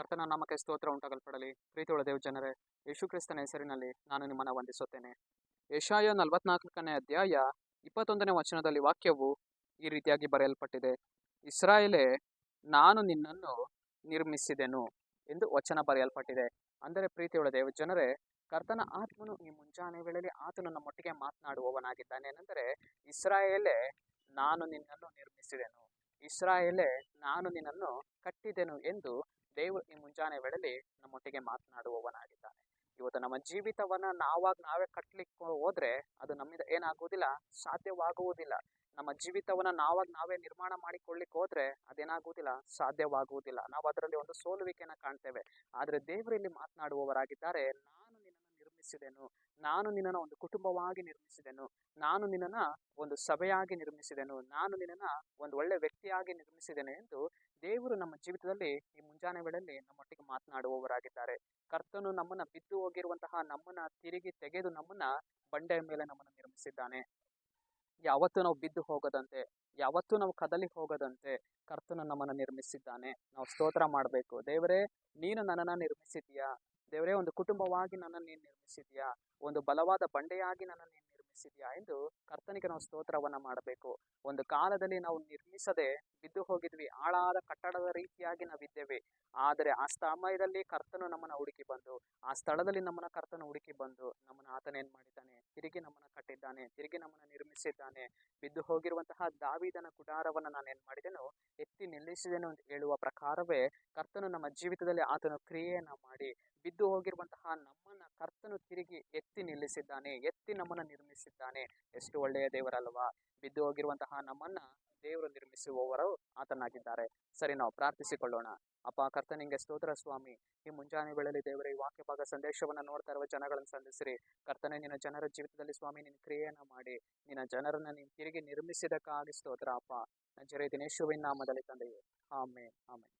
ನಾಮಕ್ಕೆ ಸ್ತೋತ್ರ ಉಂಟಾಗಲ್ಪಡಲಿ. ಪ್ರೀತಿಯುಳ್ಳ ದೇವ್ ಜನರೇ, ಯೇಸು ಕ್ರಿಸ್ತನ ಹೆಸರಿನಲ್ಲಿ ನಾನು ನಿಮ್ಮನ್ನು ವಂದಿಸುತ್ತೇನೆ. ಯಶಾಯ ನಲವತ್ನಾಲ್ಕನೇ ಅಧ್ಯಾಯ ಇಪ್ಪತ್ತೊಂದನೇ ವಚನದಲ್ಲಿ ವಾಕ್ಯವು ಈ ರೀತಿಯಾಗಿ ಬರೆಯಲ್ಪಟ್ಟಿದೆ. ಇಸ್ರಾಯೇಲೇ, ನಾನು ನಿನ್ನನ್ನು ನಿರ್ಮಿಸಿದೆನು ಎಂದು ವಚನ ಬರೆಯಲ್ಪಟ್ಟಿದೆ. ಅಂದರೆ ಪ್ರೀತಿಯುಳ್ಳ ದೇವ್ ಜನರೇ, ಕರ್ತನ ಆತ್ಮನು ಈ ಮುಂಜಾನೆ ವೇಳೆಯಲ್ಲಿ ಆತನು ನಮ್ಮೊಟ್ಟಿಗೆ ಮಾತನಾಡುವವನಾಗಿದ್ದಾನೆ. ಏನೆಂದರೆ, ಇಸ್ರಾಯೇಲೇ, ನಾನು ನಿನ್ನನ್ನು ನಿರ್ಮಿಸಿದೆನು. ಇಸ್ರಾಯೇಲೇ, ನಾನು ನಿನ್ನನ್ನು ಕಟ್ಟಿದೆನು ಎಂದು ದೇವರು ಈ ಮುಂಜಾನೆ ವೇಳೆಲಿ ನಮ್ಮೊಟ್ಟಿಗೆ ಮಾತನಾಡುವವನಾಗಿದ್ದಾನೆ. ಇವತ್ತು ನಮ್ಮ ಜೀವಿತವನ್ನ ನಾವಾಗ ನಾವೇ ಕಟ್ಟಲಿಕ್ಕೆ ಹೋದ್ರೆ ಅದು ನಮ್ಮಿಂದ ಏನಾಗುವುದಿಲ್ಲ, ಸಾಧ್ಯವಾಗುವುದಿಲ್ಲ. ನಮ್ಮ ಜೀವಿತವನ್ನ ನಾವಾಗ ನಾವೇ ನಿರ್ಮಾಣ ಮಾಡಿಕೊಳ್ಳಿಕ್ಕೆ ಹೋದ್ರೆ ಅದೇನಾಗುವುದಿಲ್ಲ, ಸಾಧ್ಯವಾಗುವುದಿಲ್ಲ. ನಾವು ಅದರಲ್ಲಿ ಒಂದು ಸೋಲುವಿಕೆಯನ್ನ ಕಾಣ್ತೇವೆ. ಆದರೆ ದೇವರಲ್ಲಿ ಮಾತನಾಡುವವರಾಗಿದ್ದಾರೆ. ನಿರ್ಮಿಸಿದೆನು. ನಾನು ನಿನ್ನನ್ನು ಒಂದು ಕುಟುಂಬವಾಗಿ ನಿರ್ಮಿಸಿದೆನು. ನಾನು ನಿನ್ನನ್ನು ಒಂದು ಸಭೆಯಾಗಿ ನಿರ್ಮಿಸಿದೆನು. ನಾನು ನಿನ್ನನ್ನು ಒಂದು ಒಳ್ಳೆ ವ್ಯಕ್ತಿಯಾಗಿ ನಿರ್ಮಿಸಿದೆನು ಎಂದು ದೇವರು ನಮ್ಮ ಜೀವಿತದಲ್ಲಿ ಈ ಮುಂಜಾನೆ ವೇಳೆಯಲ್ಲಿ ನಮ್ಮೊಟ್ಟಿಗೆ ಮಾತನಾಡುವವರಾಗಿದ್ದಾರೆ. ಕರ್ತನು ನಮ್ಮನ್ನ ಬಿದ್ದು ಹೋಗಿರುವಂತಹ ನಮ್ಮನ್ನ ತಿರುಗಿ ತೆಗೆದು ನಮ್ಮನ್ನ ಬಂಡೆಯ ಮೇಲೆ ನಮ್ಮನ್ನು ನಿರ್ಮಿಸಿದ್ದಾನೆ. ಯಾವತ್ತೂ ನಾವು ಬಿದ್ದು ಹೋಗದಂತೆ, ಯಾವತ್ತೂ ನಾವು ಕದಲಿ ಹೋಗದಂತೆ ಕರ್ತನು ನಮ್ಮನ್ನು ನಿರ್ಮಿಸಿದ್ದಾನೆ. ನಾವು ಸ್ತೋತ್ರ ಮಾಡಬೇಕು. ದೇವರೇ, ನೀನು ನನ್ನನ್ನು ನಿರ್ಮಿಸಿದ್ಯಾ ದೇವರೇ, ಒಂದು ಕುಟುಂಬವಾಗಿ ನನ್ನನ್ನು ನೀನು ನಿರ್ಮಿಸಿದ್ಯಾ ಒಂದು ಬಲವಾದ ಬಂಡೆಯಾಗಿ ನನ್ನನ್ನು ನೀನು ನಿರ್ಮಿಸಿದ್ಯಾ ಎಂದು ಕರ್ತನಿಗೆ ನಾವು ಸ್ತೋತ್ರವನ್ನು ಮಾಡಬೇಕು. ಒಂದು ಕಾಲದಲ್ಲಿ ನಾವು ನಿರ್ಮಿಸದೆ ಬಿದ್ದು ಹೋಗಿದ್ವಿ. ಆಳಾದ ಕಟ್ಟಡದ ರೀತಿಯಾಗಿ ನಾವಿದ್ದೇವೆ. ಆದರೆ ಆ ಸಮಯದಲ್ಲಿ ಕರ್ತನು ನಮ್ಮನ್ನ ಹುಡುಕಿ ಬಂದು, ಆ ಸ್ಥಳದಲ್ಲಿ ನಮ್ಮನ್ನ ಕರ್ತನು ಹುಡುಕಿ ಬಂದು ನಮ್ಮನ್ನ ಆತನ ಏನ್ ಮಾಡಿದ್ದಾನೆ? ತಿರುಗಿ ನಮ್ಮನ್ನ ಕಟ್ಟಿದ್ದಾನೆ, ತಿರುಗಿ ನಮ್ಮನ್ನ ನಿರ್ಮಿಸಿದ್ದಾನೆ. ಬಿದ್ದು ಹೋಗಿರುವಂತಹ ದಾವಿದನ ಕುಡಾರವನ್ನು ನಾನು ಏನ್ ಮಾಡಿದೆನೋ, ಎತ್ತಿ ನಿಲ್ಲಿಸಿದೆನು ಅಂತ ಹೇಳುವ ಪ್ರಕಾರವೇ ಕರ್ತನು ನಮ್ಮ ಜೀವಿತದಲ್ಲಿ ಆತನು ಕ್ರಿಯೆಯನ್ನ ಮಾಡಿ, ಬಿದ್ದು ಹೋಗಿರುವಂತಹ ನಮ್ಮನ್ನ ಕರ್ತನು ತಿರುಗಿ ಎತ್ತಿ ನಿಲ್ಲಿಸಿದ್ದಾನೆ, ಎತ್ತಿ ನಮ್ಮನ್ನ ನಿರ್ಮಿಸಿದ್ದಾನೆ. ಎಷ್ಟು ಒಳ್ಳೆಯ ದೇವರಲ್ವಾ? ಬಿದ್ದು ಹೋಗಿರುವಂತಹ ನಮ್ಮನ್ನ ದೇವರು ನಿರ್ಮಿಸುವವರು ಆತನಾಗಿದ್ದಾರೆ. ಸರಿ, ನಾವು ಪ್ರಾರ್ಥಿಸಿಕೊಳ್ಳೋಣ. ಅಪ್ಪ ಕರ್ತನಿಗೆ ಸ್ತೋತ್ರ ಸ್ವಾಮಿ. ಈ ಮುಂಜಾನೆ ವೇಳೆಯಲ್ಲಿ ದೇವರ, ಈ ವಾಕ್ಯ ಭಾಗ ಸಂದೇಶವನ್ನು ನೋಡ್ತಾ ಇರುವ ಜನಗಳನ್ನು ಸಂಧಿಸಿರಿ. ಕರ್ತನೆ, ನಿನ್ನ ಜನರ ಜೀವಿತದಲ್ಲಿ ಸ್ವಾಮಿ, ನಿನ್ನ ಕ್ರಿಯೆಯನ್ನು ಮಾಡಿ. ನಿನ್ನ ಜನರನ್ನ ನೀನು ತಿರುಗಿ ನಿರ್ಮಿಸಿದಕ್ಕಾಗಿ ಸ್ತೋತ್ರ, ಅಪ್ಪ. ಜರೆ ದಿನೇಶುವಿನ ನಾಮದಲ್ಲಿ ತಂದೆಯೇ. ಆಮೇ ಆಮೆ